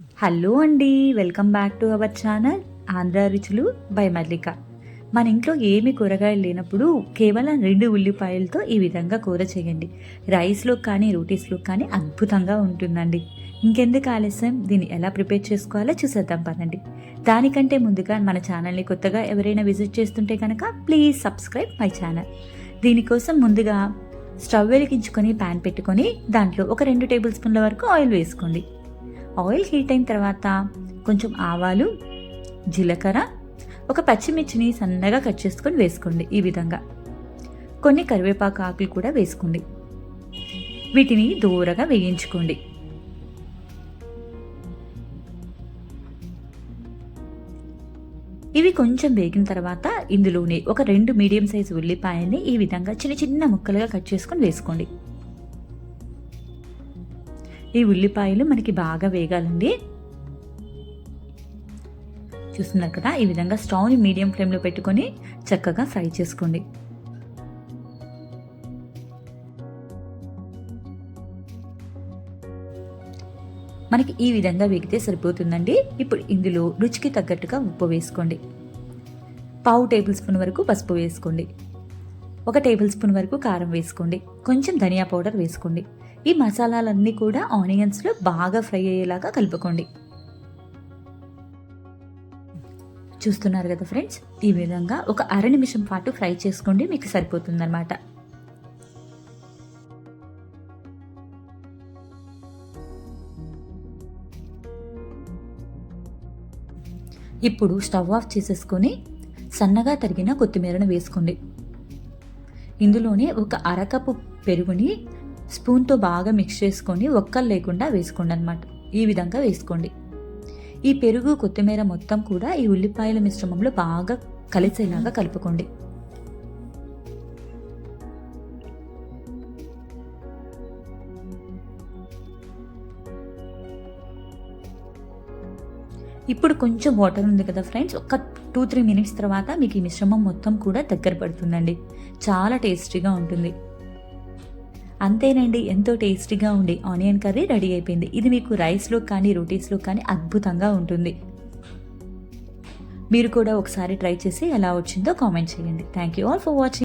Hello అండి welcome back to our channel Andhra రుచులు by మల్లిక. మన ఇంట్లో ఏమి కూరగాయలు లేనప్పుడు కేవలం రెండు ఉల్లిపాయలతో ఈ విధంగా కూర చేయండి. రైస్లో కానీ రోటీస్లో కానీ అద్భుతంగా ఉంటుందండి. ఇంకెందుకు ఆలస్యం? దీన్ని ఎలా ప్రిపేర్ చేసుకోవాలో చూసేద్దాం పదండి. దానికంటే ముందుగా మన ఛానల్ని కొత్తగా ఎవరైనా విజిట్ చేస్తుంటే కనుక ప్లీజ్ సబ్స్క్రైబ్ మై ఛానల్. దీనికోసం ముందుగా స్టవ్ వెలిగించుకొని ప్యాన్ పెట్టుకొని దాంట్లో ఒక రెండు టేబుల్ స్పూన్ల వరకు ఆయిల్ వేసుకోండి. ఆయిల్ హీట్ అయిన తర్వాత కొంచెం ఆవాలు జీలకర్ర ఒక పచ్చిమిర్చిని సన్నగా కట్ చేసుకొని వేసుకోండి ఈ విధంగా. కొన్ని కరివేపాకు ఆకులు కూడా వేసుకోండి. వీటిని దూరగా వేయించుకోండి. ఇవి కొంచెం వేగిన తర్వాత ఇందులోనే ఒక రెండు మీడియం సైజు ఉల్లిపాయల్ని ఈ విధంగా చిన్న చిన్న ముక్కలుగా కట్ చేసుకొని వేసుకోండి. ఈ ఉల్లిపాయలు మనకి బాగా వేగాలండి. చూస్తున్నారు కదా ఈ విధంగా స్టవ్ని మీడియం ఫ్లేమ్లో పెట్టుకొని చక్కగా ఫ్రై చేసుకోండి. మనకి ఈ విధంగా వేగితే సరిపోతుందండి. ఇప్పుడు ఇందులో రుచికి తగ్గట్టుగా ఉప్పు వేసుకోండి. పావు టేబుల్ స్పూన్ వరకు పసుపు వేసుకోండి. ఒక టేబుల్ స్పూన్ వరకు కారం వేసుకోండి. కొంచెం ధనియా పౌడర్ వేసుకోండి. ఈ మసాలాలన్నీ కూడా ఆనియన్స్లో బాగా ఫ్రై అయ్యేలాగా కలుపుకోండి. చూస్తున్నారు కదా ఫ్రెండ్స్? ఈ విధంగా ఒక అర నిమిషం పాటు ఫ్రై చేసుకోండి మీకు సరిపోతుందన్నమాట. ఇప్పుడు స్టవ్ ఆఫ్ చేసేసుకొని సన్నగా తరిగిన కొత్తిమీరను వేసుకోండి. ఇందులోనే ఒక అరకప్పు పెరుగుని స్పూన్తో బాగా మిక్స్ చేసుకొని ఒక్కలు లేకుండా వేసుకోండి అనమాట ఈ విధంగా వేసుకోండి. ఈ పెరుగు కొత్తిమీర మొత్తం కూడా ఈ ఉల్లిపాయల మిశ్రమంలో బాగా కలిసేలాగా కలుపుకోండి. ఇప్పుడు కొంచెం వాటర్ ఉంది కదా ఫ్రెండ్స్ ఒక టూ త్రీ మినిట్స్ తర్వాత మీకు ఈ మిశ్రమం మొత్తం కూడా దగ్గర పడుతుందండి. చాలా టేస్టీగా ఉంటుంది. అంతేనండి ఎంతో టేస్టీగా ఉండి ఆనియన్ కర్రీ రెడీ అయిపోయింది. ఇది మీకు రైస్లో కానీ రోటీస్లో కానీ అద్భుతంగా ఉంటుంది. మీరు కూడా ఒకసారి ట్రై చేసి ఎలా వచ్చిందో కామెంట్ చేయండి. Thank you all for watching